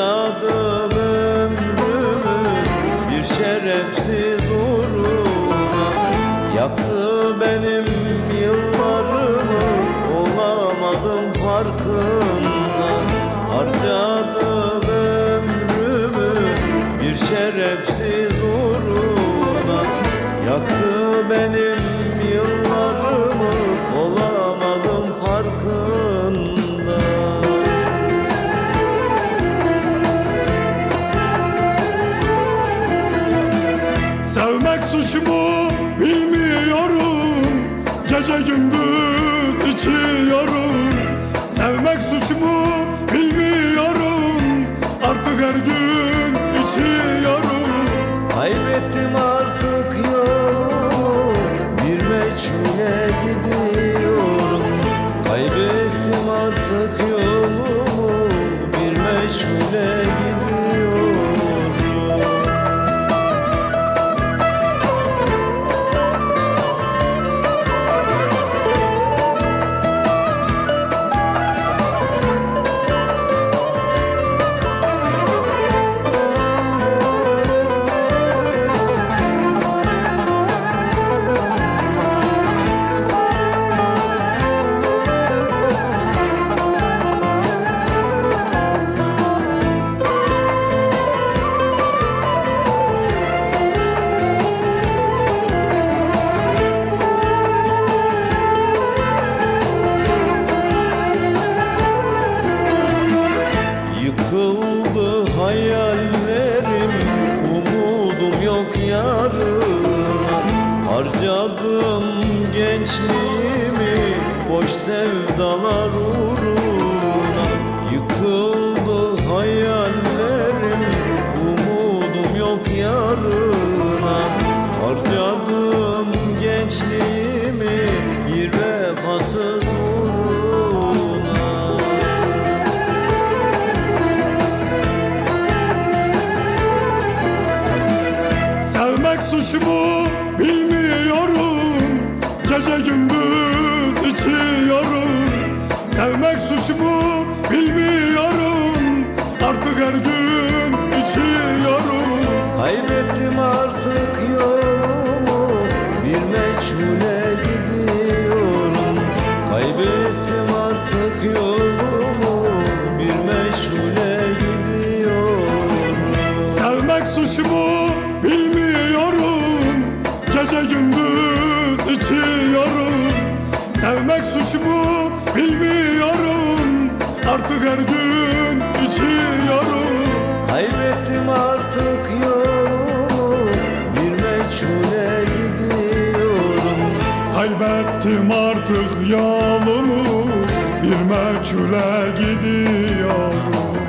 Harcadım ömrümü bir şerefsiz uğruna. Yaktı benim yıllarımı olamadım farkında Harcadım ömrümü bir şerefsiz uğruna. Yaktı benim yıllarımı olamadım farkında Sevmek suçumu bilmiyorum. Gece gündüz içiyorum. Sevmek suçumu bilmiyorum. Artık her gün içiyorum. Kaybettim artık yolumu. Bir meçhule gidiyorum. Kaybettim artık yolumu. Bir meçhule gidiyorum Harcadım gençliğimi Boş sevdalar uğruna Yıkıldı hayallerim Umudum yok yarına. Harcadım gençliğimi Bir vefasız Sevmek suçumu bilmiyorum. Gece gündüz içiyorum. Sevmek suçumu bilmiyorum. Artık her gün içiyorum. Kaybettim artık yolumu. Bir meçhule gidiyorum. Kaybettim artık yolumu. Bir meçhule gidiyorum. Sevmek suçumu bilmiyorum Gece gündüz içiyorum. Sevmek suçumu bilmiyorum. Artık her gün içiyorum. Kaybettim artık yolumu. Bir meçhule gidiyorum. Kaybettim artık yolumu. Bir meçhule gidiyorum